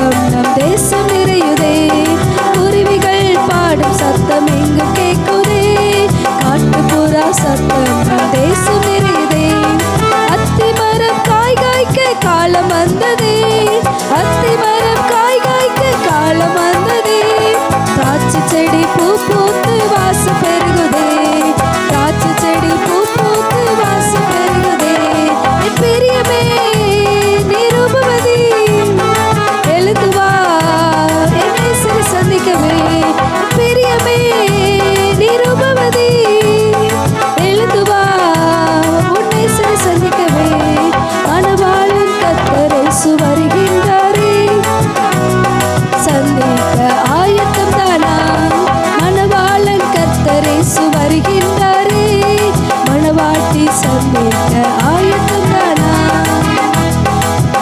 தெய்வம் நம் தேசம் நிறையுதே. குருவிகள் பாடும் சத்தம் எங்கு கேட்குதே. காட்டுப்புறா சத்தம் நம் தேசம் நிறையுதே. அத்தி மரம் காய் காய்க்க காலம் வந்ததே. அத்தி மரம் காய் காய்க்க காலம் வந்ததே. காய்ச்சி செடி பூ பூத்து வாசம் பெருகுதே. சந்திக்க ஆயத்த